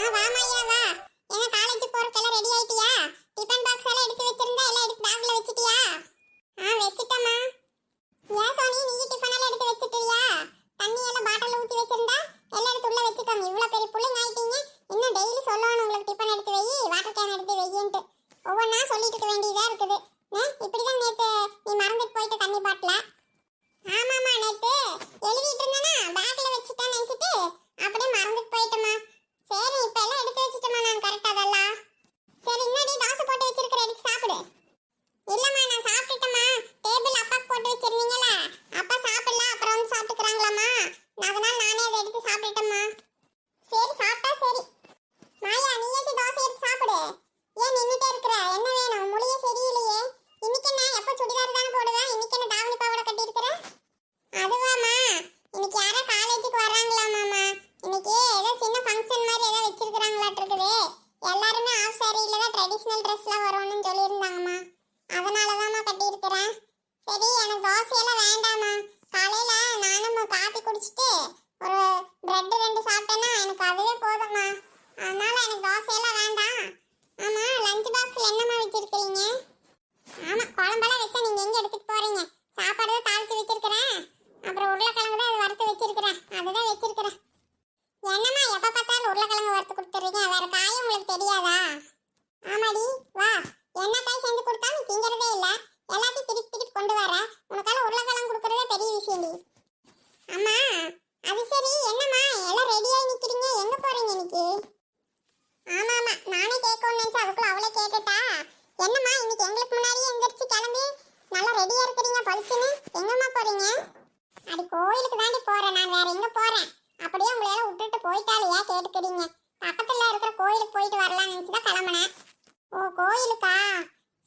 ஆ வாமாயா வா என்ன காலேஜ் போறதுக்கெல்லாம் ரெடி ஆயிட்டியா டிபன் பாக்ஸ் எல்லாம் எடுத்து வச்சிருந்தா எல்லாம் எடுத்து பேக்ல வச்சிட்டியா ஆ வச்சிட்டமா ஏன் சோனி நீ டிபன் எல்லாம் எடுத்து வச்சிட்டியா தண்ணி எல்லாம் பாட்டில் ஊத்தி வச்சிருந்தா எல்லாம் எடுத்து உள்ள வச்சுக்கோங்க இவ்வளவு பெரிய புள்ளைங்க ஆயிட்டீங்க இன்னும் டெய்லி சொல்லணும் உங்களுக்கு டிபன் எடுத்து வை வாட்டர் கேன் எடுத்து வையின்ட்டு ஒவ்வொன்றா சொல்லிட்டு இருக்க வேண்டியதா இருக்குது ஆ, இப்படிதான் நேத்து நீ மறந்துட்டு போயிட்ட தண்ணி பாட்டில ஆமாமா நேத்து எழுதிட்டு இருந்தேனா பேக்ல வச்சுட்டேன்னு நினைச்சிட்டு அப்படியே மறந்துட்டு போயிட்டேமா சரி இப்ப எல்லாம் எடுத்து வச்சுட்டேமா நான் கரெக்டா அதெல்லாம் சரி இன்னடி தோசை போட்டு வச்சிருக்கிற எடுத்து சாப்பிடு இல்லம்மா நான் சாப்பிட்டுட்டேம்மா டேபிள் அப்பாக்கு போட்டு வச்சிருந்தீங்களா அப்பா சாப்பிடல அப்புறம் வந்து சாப்பிட்டுக்கிறாங்களாம்மா அதனால நானே அதை எடுத்து சாப்பிட்டுட்டேம்மா சரி சாப்பிட்டா சரி மாயா நீயாச்சும் தோசை எடுத்து சாப்பிடு ஏன் நின்னுட்டே இருக்கிற என்ன வேணும் மொழியே சரியில்லையே இன்னைக்கு என்ன எப்ப சுடிதார் தானே போடுவேன் இன்னைக்கு என்ன தாவணி பாவாடை கட்டி இருக்கிற அதுவாம்மா இன்னைக்கு யாரோ காலேஜுக்கு வர்றாங்களாமாம்மா இன்னைக்கு ஏதோ சின்ன ஃபங்க்ஷன் மாதிரி ஏதோ வச்சிருக்கிறாங்களாட்டு இருக்குது எல்லாருமே ஆஃப் சாரியில தான் ட்ரெடிஷ்னல் வேணும்னு சொல்லியிருந்தாங்கம்மா. அதனால தான்மா கட்டியிருக்கிறேன். சரி எனக்கு தோசையெல்லாம் வேண்டாம்மா. காலையில நானும் காப்பி குடிச்சிட்டு ஒரு பிரெட் ரெண்டு சாப்பிட்டேன்னா எனக்கு அதுவே போதும்மா. அதனால எனக்கு தோசையெல்லாம் வேண்டாம். ஆமா லஞ்ச் பாக்ஸ்ல என்னம்மா வச்சிருக்கீங்க ஆமா குழம்பெல்லாம் வச்சா நீங்க எங்க எடுத்துட்டு போறீங்க? சாப்பாடு தான் தாளிச்சு வச்சிருக்கிறேன். அப்புறம் உருளைக்கிழங்கு தான் அது வறுத்து வச்சு அதுதான் வச்சிருக்கிறேன் என்னம்மா எப்ப பார்த்தாலும் உருளைக்கிழங்கு வறுத்து கொடுத்துறீங்க வேற காய் உங்களுக்கு தெரியாதா ஆமாடி வா என்ன காய் செஞ்சு கொடுத்தா நீ திங்கிறதே இல்ல எல்லாத்தையும் திருப்பி திருப்பி கொண்டு வர உனக்கால உருளைக்கிழங்கு கொடுக்கறதே பெரிய விஷயம்டி அம்மா அது சரி என்னம்மா எல்லாம் ரெடியாகி நிக்கிறீங்க எங்க போறீங்க இன்னைக்கு ஆமா ஆமா நானே கேட்கணும்னு நினைச்சேன் அதுக்குள்ள அவளே கேட்டுட்டா என்னம்மா இன்னைக்கு எங்களுக்கு முன்னாடியே எந்திரிச்சு கிளம்பி நல்லா ரெடியா இருக்கிறீங்க பளிச்சுன்னு எங்கம்மா போறீங்க? அது கோயிலுக்கு தாண்டி போறேன் நான். வேற எங்க போறேன்? அப்படியே உங்களை எல்லாம் விட்டுட்டு போயிட்டாலையா கேட்டுக்கிறீங்க. பக்கத்துல இருக்கிற கோயிலுக்கு போயிட்டு வரலாம்னு நினைச்சுதான் கிளம்புனேன். ஓ கோயிலுக்கா?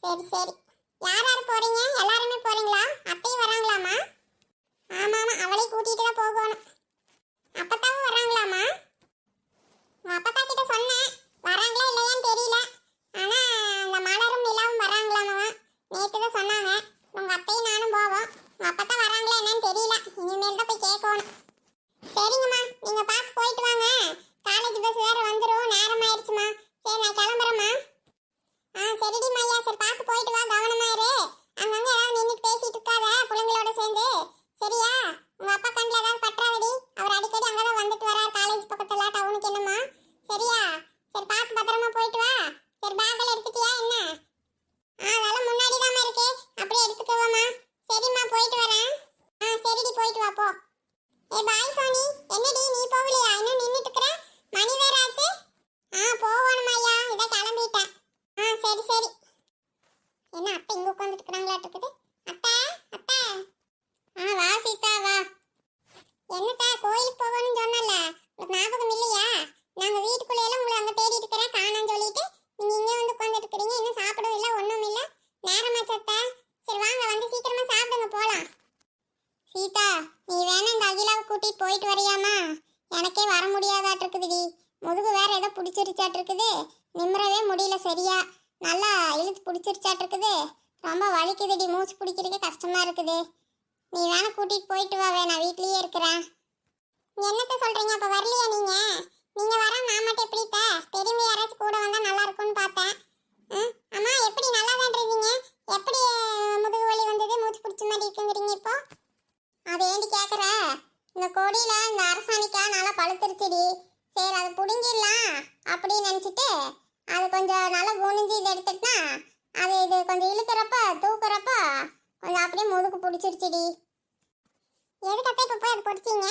சரி சரி. யார் யார் போறீங்க? எல்லாருமே போறீங்களா? அத்தையும் வராங்களாமா ஆமா ஆமா அவளை கூட்டிட்டு தான் போகணும் அப்பத்தாவும் வராங்களாமா உங்க அப்பத்தா கிட்ட சொன்னேன் வராங்களா இல்லையான்னு தெரியல ஆனா அந்த மலரும் நிலாவும் வராங்களாமா நேத்து தான் சொன்னாங்க உங்க அத்தையும் நானும் போவோம் உங்க அப்பத்தா வராங்களா என்னன்னு தெரியல இனிமேல் தான் போய் கேட்கணும் சரிங்கம்மா நீங்க பார்த்து போயிட்டு வாங்க காலேஜ் பஸ் வேற வந்துரும் நேரம் ஆயிடுச்சுமா சரி நான் கிளம்புறேம்மா ஆ சரிடி மையா சரி பார்த்து போயிட்டு வா கவனமா இரு அங்கங்க ஏதாவது நின்னுட்டு பேசிட்டு இருக்காத பிள்ளைங்களோட சேர்ந்து சரியா உங்க அப்பா கண்ணில் ஏதாவது பற்றாதடி அவர் அடிக்கடி அங்கதான் வந்துட்டு வரார் காலேஜ் பக்கத்துல டவுனுக்கு என்னம்மா சரியா சரி பார்த்து பத்திரமா போயிட்டு வா சரி பேக்கில் எடுத்துட்டியா என்ன ஆ அதெல்லாம் முன்னாடி தாம்மா இருக்கு அப்படியே எடுத்துக்கோவாம்மா சரிம்மா போயிட்டு வரேன் ஆ சரிடி போயிட்டு வா போ. ஏ பாய் சோனி என்னடி நீ போகலையா? இன்னும் நின்னுட்டு இருக்கிற மணி வேற ஆச்சு. ஆ போகணும் ஐயா. இதை கிளம்பிட்டேன். ஆ சரி சரி. என்ன அத்தை இங்க உட்காந்துட்டு இருக்கிறாங்களாட்டு இருக்குது அத்தை அத்தை. ஆ வா சீதா வா. என்னத்தா கோயிலுக்கு போகணும்னு சொன்னல உங்களுக்கு ஞாபகம் இல்லையா? நாங்க வீட்டுக்குள்ள எல்லாம் உங்களை அங்க தேடிட்டு இருக்கிறேன் காணோம்னு சொல்லிட்டு நீங்க இங்க வந்து உட்காந்துட்டு இருக்கிறீங்க இன்னும் சாப்பிடவும் இல்லை ஒண்ணும் இல்லை நேரமாச்சு அத்தை சரி வாங்க வந்து சீக்கிரமா சாப்பிடுங்க போலாம் சீதா நீ வேணா இந்த அகிலாவை கூட்டிட்டு போயிட்டு வரியாமா எனக்கே வர முடியாதாட்டு இருக்குதுடி முதுகு பிடிச்சிருச்சாட்டிருக்குது. இருக்குது நிம்மறவே முடியல சரியா. நல்லா இழுத்து பிடிச்சிருச்சாட்டிருக்குது. ரொம்ப வலிக்குதுடி மூச்சு பிடிக்கிறதுக்கே கஷ்டமாக இருக்குது. நீ வேணா கூட்டிகிட்டு போயிட்டு வாவே நான் வீட்லேயே இருக்கிறேன். என்னத்த சொல்கிறீங்க அப்போ வரலையா நீங்கள் நீங்கள் வர நான் மட்டும் எப்படி த யாராச்சும் கூட வந்தால் நல்லா இருக்கும்னு பார்த்தேன். ம், அம்மா எப்படி நல்லா தான் எப்படி முதுகு வலி வந்தது? மூச்சு பிடிச்ச மாதிரி இருக்குங்கிறீங்க இப்போ? அது ஏண்டி கேட்குற இந்த கொடியில் இந்த அரசாணிக்கா நல்லா பழுத்துருச்சுடி. சரி அதை பிடுங்கிடலாம். நினச்சிட்டு அது கொஞ்சம் நல்லா குனிஞ்சு இது எடுத்துட்டுனா அது இது கொஞ்சம் இழுக்கிறப்ப தூக்குறப்ப கொஞ்சம் அப்படியே முதுகு பிடிச்சிருச்சுடி. எதுக்கப்ப இப்போ போய் அது பிடிச்சிங்க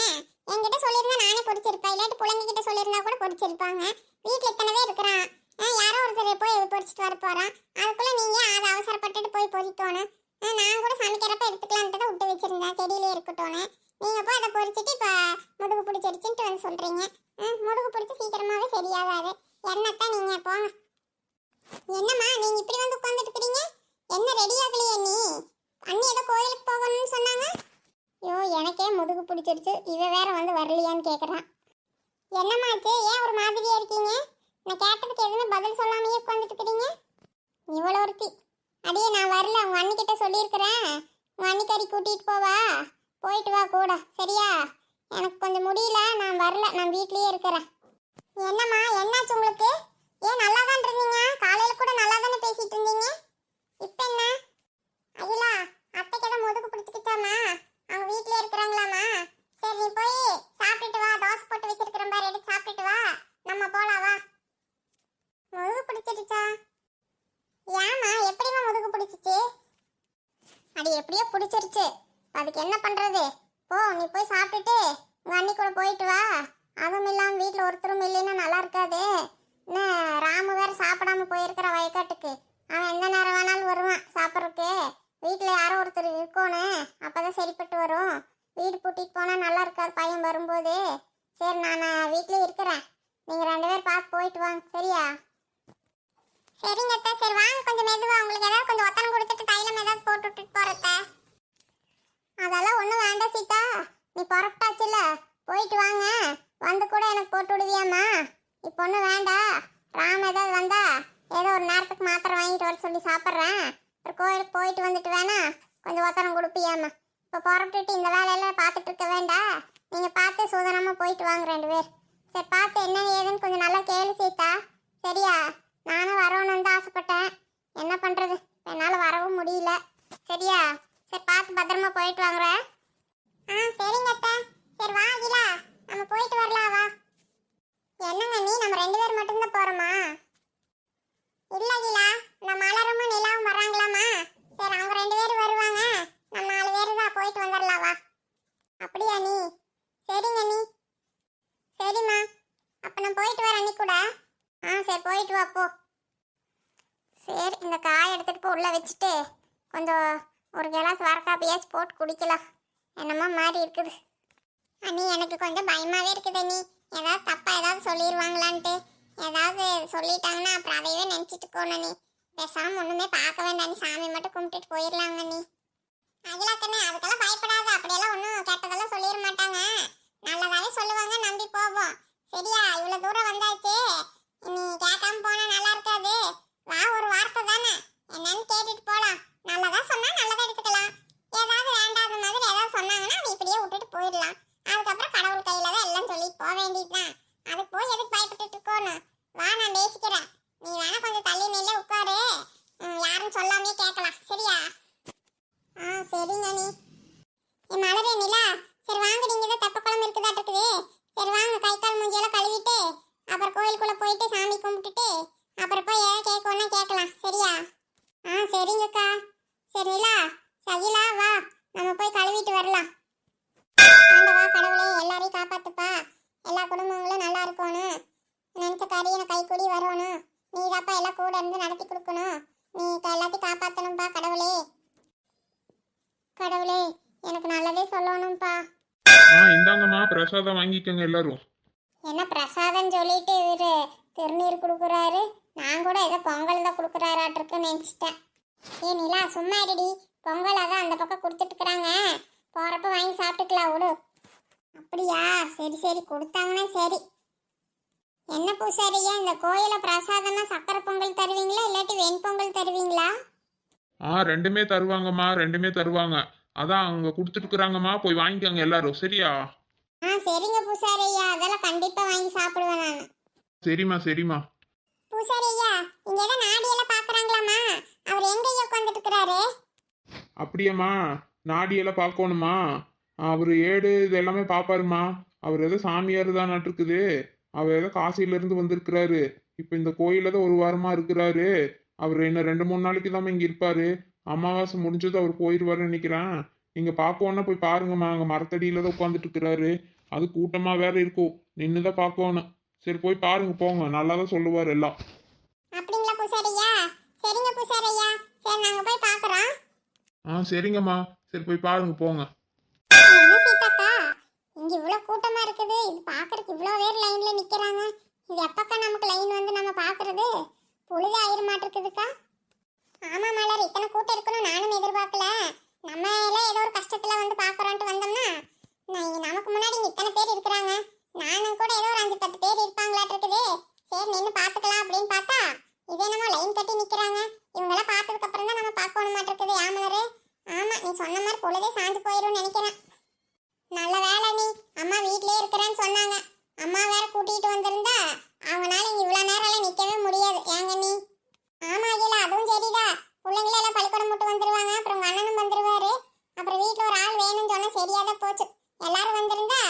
என்கிட்ட சொல்லியிருந்தா நானே பிடிச்சிருப்பேன் இல்லாட்டி பிள்ளைங்க கிட்ட சொல்லியிருந்தா கூட பிடிச்சிருப்பாங்க வீட்டில் எத்தனை பேர் இருக்கிறான். ஆ, யாரோ ஒருத்தர் போய் பொடிச்சிட்டு வர போகிறான் அதுக்குள்ளே நீங்கள் அதை அவசரப்பட்டுட்டு போய் பொறிக்கணும். ஆ, நான் கூட சமைக்கிறப்ப எடுத்துக்கலான்ட்டு தான் விட்டு வச்சிருந்தேன். செடியிலே இருக்கட்டும்னு. நீங்கள் போய் அதை பொறிச்சிட்டு இப்போ முதுகு பிடிச்சிருச்சுன்ட்டு வந்து சொல்கிறீங்க ஆ, முதுகு பிடிச்சி சீக்கிரமாகவே சரியாகாது. என்னத்தான் நீங்க போங்க என்னம்மா நீங்க இப்படி வந்து உட்கார்ந்துட்டு என்ன ரெடி ஆகலையே நீ? அண்ணி ஏதோ கோயிலுக்கு போகணும்னு சொன்னாங்க. ஐயோ எனக்கே முதுகு பிடிச்சிருச்சு. இவ வேற வந்து வரலையான்னு கேட்குறான் என்னம்மாச்சு ஏன் ஒரு மாதிரியா இருக்கீங்க? நான் கேட்டதுக்கு எதுவுமே பதில் சொல்லாமையே உட்காந்துட்டு இருக்கிறீங்க இவ்வளோ ஒருத்தி. அடியே நான் வரல. உங்கள் அண்ணிக்கிட்ட சொல்லியிருக்கிறேன். உங்கள் அண்ணிக்கறி கூட்டிகிட்டு போவா. போயிட்டு வா கூட. சரியா? எனக்கு கொஞ்சம் முடியல. நான் வரல. நான் வீட்லேயே இருக்கிறேன். என்னம்மா என்னாச்சு உங்களுக்கு? ஏன் நல்லா தான் இருந்தீங்க? காலையில கூட நல்லா தானே பேசிட்டு இருந்தீங்க? இப்போ என்ன அகிலா அத்தைக்கு ஏதோ முதுகு பிடிச்சிக்கிச்சாமா அவங்க வீட்லயே இருக்கிறாங்களாமா சரி நீ போய் சாப்பிட்டுட்டு வா தோசை போட்டு வச்சிருக்கிறேன் பாரு எடுத்து சாப்பிட்டுட்டு வா நம்ம போலாம் வா முதுகு பிடிச்சிருச்சா ஏமா எப்படிமா முதுகு பிடிச்சிச்சு அடி எப்படியோ பிடிச்சிருச்சு அதுக்கு என்ன பண்றது போ நீ போய் சாப்பிட்டுட்டு உங்க அண்ணி கூட போயிட்டு வா அதுவும் வீட்டில் ஒருத்தரும் இல்லைன்னா நல்லா இருக்காது. என்ன ராமு வேறு சாப்பிடாம போயிருக்கிற வயக்காட்டுக்கு. அவன் எந்த நேரம் வேணாலும் வருவான் சாப்பிட்றதுக்கு. வீட்டில் யாரோ ஒருத்தர் இருக்கணும் அப்பதான் சரிப்பட்டு வரும். வீடு பூட்டிட்டு போனால் நல்லா இருக்காது பையன் வரும்போது. சரி நான் வீட்டிலே இருக்கிறேன். நீங்கள் ரெண்டு பேர் பார்த்து போயிட்டு வாங்க சரியா? சரிங்க அத்தை சரி வாங்க கொஞ்சம் மெதுவாக உங்களுக்கு ஏதாவது கொஞ்சம் ஒத்தனம் கொடுத்துட்டு தைலம் ஏதாவது போட்டு விட்டுட்டு போகிறத அதெல்லாம் ஒன்றும் வேண்டாம் சீதா. நீ புறப்பட்டாச்சுல. போயிட்டு வாங்க. வந்து கூட எனக்கு போட்டு விடுவியாம்மா? இப்போ ஒன்றும் வேண்டாம் ராம் ஏதாவது வந்தா ஏதோ ஒரு நேரத்துக்கு மாத்திரை வாங்கிட்டு வர சொல்லி சாப்பிட்றேன். ஒரு கோயிலுக்கு போயிட்டு வந்துட்டு வேணா கொஞ்சம் ஒத்தனம் கொடுப்பியாம்மா. இப்போ புறப்பட்டுட்டு இந்த வேலையெல்லாம் பார்த்துட்டு இருக்க வேண்டாம் நீங்கள் பார்த்து சூதனமாக போயிட்டு வாங்க ரெண்டு பேர். சரி பார்த்து என்ன ஏதுன்னு கொஞ்சம் நல்லா கேளு சீதா. சரியா? நானும் வரணும்னு தான் ஆசைப்பட்டேன். என்ன பண்ணுறது என்னால் வரவும் முடியல. சரியா? சரி பார்த்து பத்திரமா போயிட்டு வாங்குறேன் ஆ சரிங்க அத்தை. சரி வாங்கிலா நம்ம போயிட்டு வரலாம் வா. என்னங்க நீ? நம்ம ரெண்டு பேர் மட்டும்தான் போறோமா? இல்லை அகிலா நம்ம மலரும் நிலாவும் வர்றாங்களாமா? சரி அவங்க ரெண்டு பேரும் வருவாங்க. நம்ம நாலு பேர் தான் போயிட்டு வந்துடலாம் வா. அப்படியா நீ? சரிங்க நீ. சரிம்மா. அப்போ நான் போயிட்டு வரேன் நீ கூட. ஆ சரி போயிட்டு வா போ. சரி இந்த காய் எடுத்துகிட்டு போய் உள்ளே வச்சுட்டு கொஞ்சம் ஒரு கிளாஸ் வரக்காப்பியாச்சும் போட்டு குடிக்கலாம். என்னமோ மாதிரி இருக்குது. அண்ணி எனக்கு கொஞ்சம் பயமாவே இருக்குது நீ. ஏதாவது தப்பா ஏதாவது சொல்லிடுவாங்களான்ட்டு ஏதாவது சொல்லிட்டாங்கன்னா அப்புறம் அதையவே நினைச்சிட்டு போகணும் நீ பேசாமல் ஒன்றுமே பார்க்க வேண்டாம் நீ சாமி மட்டும் கும்பிட்டுட்டு போயிடலாங்க அண்ணி. அகிலாக்கண்ணே அதுக்கெல்லாம் பயப்படாத. அப்படியெல்லாம் ஒன்றும் கேட்டதெல்லாம் சொல்லிட மாட்டாங்க. நல்லதாவே சொல்லுவாங்க. நம்பி போவோம். சரியா? இவ்வளோ தூரம் வந்தாச்சு. நீ கேட்காம போனா நல்லா இருக்காது. வா ஒரு வார்த்தை தானே என்னன்னு கேட்டுட்டு போலாம் நல்லதா சொன்னா நல்லதா எடுத்துக்கலாம் ஏதாவது வேண்டாத மாதிரி ஏதாவது சொன்னாங்கன்னா அதை இப்படியே விட்டுட்டு போயிடலாம் அதுக்கப்புறம் கடவுள் கையில தான் எல்லாம் சொல்லிட்டு போக வேண்டியதுதான் அதுக்கு போய் எதுக்கு பயப்பட்டுட்டு இருக்கோணும் வா நான் பேசிக்கிறேன் நீ வேணா கொஞ்சம் தள்ளி நில்ல உட்காரு ம், யாரும் சொல்லாமே கேட்கலாம் சரியா ஆ சரிங்க நீ என் மலரே நிலா சரி வாங்க நீங்க தான் தப்ப குழம்பு இருக்குதா இருக்குது சரி வாங்க கை கால் மூஞ்சியெல்லாம் கழுவிட்டு அப்புறம் கோயிலுக்குள்ள போயிட்டு சாமி கும்பிட்டுட்டு அப்புறம் போய் ஏதாவது கேட்கணும்னா கேட்கலாம். சரியா? ஆ சரிங்கக்கா. சரிங்களா சகிலா வா. நம்ம போய் கழுவிட்டு வரலாம். ஆண்டவா கடவுளே எல்லாரையும் காப்பாத்துப்பா. எல்லா குடும்பங்களும் நல்லா இருக்கணும். நினச்ச காரியம் கை கூடி வரணும். நீ தாப்பா எல்லாம் கூட இருந்து நடத்தி கொடுக்கணும். நீ எல்லாத்தையும் காப்பாற்றணும்ப்பா கடவுளே. கடவுளே எனக்கு நல்லதே சொல்லணும்ப்பா ஆ இந்தாங்கம்மா பிரசாதம் வாங்கிக்கோங்க எல்லாரும். என்ன பிரசாதம் சொல்லிட்டு இவரு திருநீர் கொடுக்குறாரு? நான் கூட ஏதோ பொங்கல் தான் கொடுக்குறாராட்டிருக்கு நினச்சிட்டேன். ஏ நிலா சும்மா இருடி. பொங்கல் அதான் அந்த பக்கம் கொடுத்துட்டுக்கிறாங்க போகிறப்ப வாங்கி சாப்பிட்டுக்கலாம் விடு. அப்படியா? சரி சரி. கொடுத்தாங்கன்னா சரி. என்ன பூசாரியா இந்த கோயில பிரசாதமா சக்கரை பொங்கல் தருவீங்களா இல்லாட்டி வெண்பொங்கல் தருவீங்களா? ஆ ரெண்டுமே தருவாங்கம்மா ரெண்டுமே தருவாங்க. அதான் அவங்க கொடுத்துட்டுக்குறாங்கம்மா போய் வாங்கிக்கோங்க எல்லாரும். சரியா? ஆ சரிங்க பூசாரி ஐயா. அதெல்லாம் கண்டிப்பா வாங்கி சாப்பிடுவேன் நான். சரிம்மா சரிம்மா. பூசாரி ஐயா இங்க ஏதோ நாடியெல்லாம் பாக்குறாங்களாமா அவர் எங்க ஐயா உட்காந்துட்டு இருக்கிறாரு அப்படியாம்மா. நாடியெல்லாம் பார்க்கணுமா அவர் ஏடு இது எல்லாமே பார்ப்பாருமா அவர் ஏதோ சாமியார் தான் இருக்குது அவர் ஏதோ காசியிலேருந்து வந்திருக்கிறாரு. இப்போ இந்த கோயிலில் தான் ஒரு வாரமாக இருக்கிறாரு. அவர் இன்னும் ரெண்டு மூணு நாளைக்கு தான் இங்கே இருப்பாரு. அமாவாசை முடிஞ்சது அவர் போயிடுவாருன்னு நினைக்கிறேன். நீங்கள் பார்க்கணுன்னா போய் பாருங்கம்மா அங்கே மரத்தடியில் தான் உட்காந்துட்டு இருக்கிறாரு. அது கூட்டமாக வேற இருக்கும். நின்று தான் பார்க்கணும் சரி போய் பாருங்க போங்க. நல்லா தான் சொல்லுவார் எல்லாம். அப்படிங்களா பூசாரி ஐயா சரிங்க பூசாரி ஐயா சரி நாங்க போய் ஆ சரிங்கம்மா. சரி போய் பாருங்க போங்க. என்ன சீதாக்கா? இங்க இவ்வளவு கூட்டமா இருக்குது. இது பாக்குறதுக்கு இவ்வளவு பேர் லைன்ல நிக்கிறாங்க. இது எப்பக்கா நமக்கு லைன் வந்து நம்ம பாக்குறது? பொழுது ஆயிர மாட்டிருக்குதுக்கா ஆமா மலர் இத்தனை கூட்டம் இருக்கணும். நானும் எதிர்பார்க்கல. நம்ம எல்லாம் ஏதோ ஒரு கஷ்டத்துல வந்து பாக்குறோம்ட்டு வந்தோம்னா நான் நமக்கு முன்னாடி இத்தனை பேர் இருக்கிறாங்க. நானும் கூட ஏதோ ஒரு அஞ்சு பத்து பேர் இருப்பாங்களாட்டு இருக்குது. சரி நின்று பாத்துக்கலாம் அப்படின்னு பார்த்தா இதே நம்ம லைன் கட்டி நிக்கிறாங்க. இவங்கெல்லாம் பார்த்ததுக்கு அப்புறம் தான் நம்ம பார்க்கணும் மாட்டிருக்குது யாமலரு ஆமா நீ சொன்ன மாதிரி பொழுதே சாஞ்சு போயிரும்னு நினைக்கிறேன். நல்ல வேலை நீ அம்மா வீட்லயே இருக்கிறேன்னு சொன்னாங்க. அம்மா வேற கூட்டிட்டு வந்திருந்தா அவங்களால இவ்வளவு நேரம் எல்லாம் நிக்கவே முடியாது. ஏங்க நீ? ஆமா அகிலா அதுவும் சரிதான். பிள்ளைங்கள எல்லாம் பள்ளிக்கூடம் மட்டும் வந்துருவாங்க. அப்புறம் உங்க அண்ணனும் வந்துருவாரு. அப்புறம் வீட்டில் ஒரு ஆள் வேணும்னு சொன்னா சரியாதான் போச்சு. எல்லாரும் வந்திருந்தா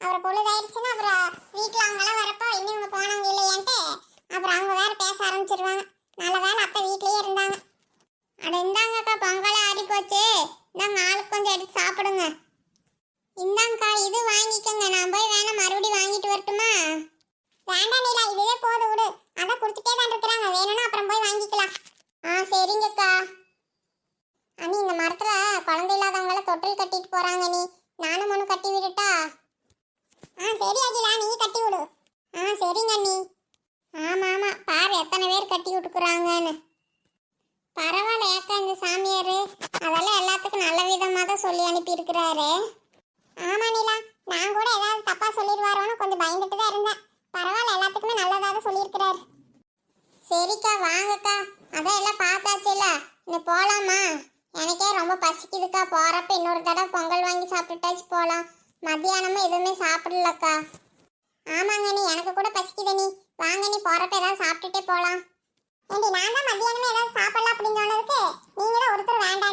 அப்புறம் பொழுதாயிடுச்சுன்னா அப்புறம் வீட்டில் அவங்க எல்லாம் வரப்போ இன்னும் இவங்க போனவங்க இல்லையான்ட்டு அப்புறம் அவங்க வேற பேச ஆரம்பிச்சிருவாங்க. நல்ல வேலை அத்தை வீட்லயே இருந்தாங்க அட இந்தாங்கக்கா பொங்கலை ஆறி போச்சு இந்தாங்க ஆளுக்கு கொஞ்சம் எடுத்து சாப்பிடுங்க இந்தாங்கக்கா இது வாங்கிக்கோங்க நான் போய் வேணா மறுபடியும் வாங்கிட்டு வரட்டுமா வேண்டாம் நீலா இதுவே போதும் விடு அதான் கொடுத்துட்டே தான் இருக்கிறாங்க வேணும்னா அப்புறம் போய் வாங்கிக்கலாம் ஆ சரிங்கக்கா அண்ணி இந்த மரத்துல குழந்தை இல்லாதவங்கள தொட்டில் கட்டிட்டு போறாங்க நீ நானும் ஒன்று கட்டி விடட்டா ஆ சரி அகிலா நீ கட்டி விடு ஆ சரிங்க அண்ணி ஆமா ஆமா பாரு எத்தனை பேர் கட்டி விட்டுக்குறாங்கன்னு பரவாயில்ல ஏக்கா இந்த சாமியார் அதெல்லாம் எல்லாத்துக்கும் நல்ல விதமாக தான் சொல்லி அனுப்பியிருக்கிறாரு ஆமா நிலா நான் கூட ஏதாவது தப்பா சொல்லிடுவாரோன்னு கொஞ்சம் பயந்துட்டு தான் இருந்தேன் பரவாயில்ல எல்லாத்துக்குமே நல்லதாக சொல்லியிருக்கிறார். சொல்லியிருக்கிறாரு சரிக்கா வாங்கக்கா. அதான் எல்லாம் பார்த்தாச்சுல்ல. இன்னும் போகலாமா எனக்கே ரொம்ப பசிக்குதுக்கா. போகிறப்ப இன்னொரு தடவை பொங்கல் வாங்கி சாப்பிட்டுட்டாச்சு போகலாம் மத்தியானமும் எதுவுமே சாப்பிடலக்கா. ஆமாங்க நீ எனக்கு கூட பசிக்குது நீ வாங்க நீ போகிறப்ப ஏதாவது சாப்பிட்டுட்டே போகலாம் ஏண்டி நான் தான் மத்தியானமே ஏதாவது சாப்பிடலாம் அப்படின்னு சொன்னதுக்கு நீங்க தான் ஒருத்தர் வேண்டாம்.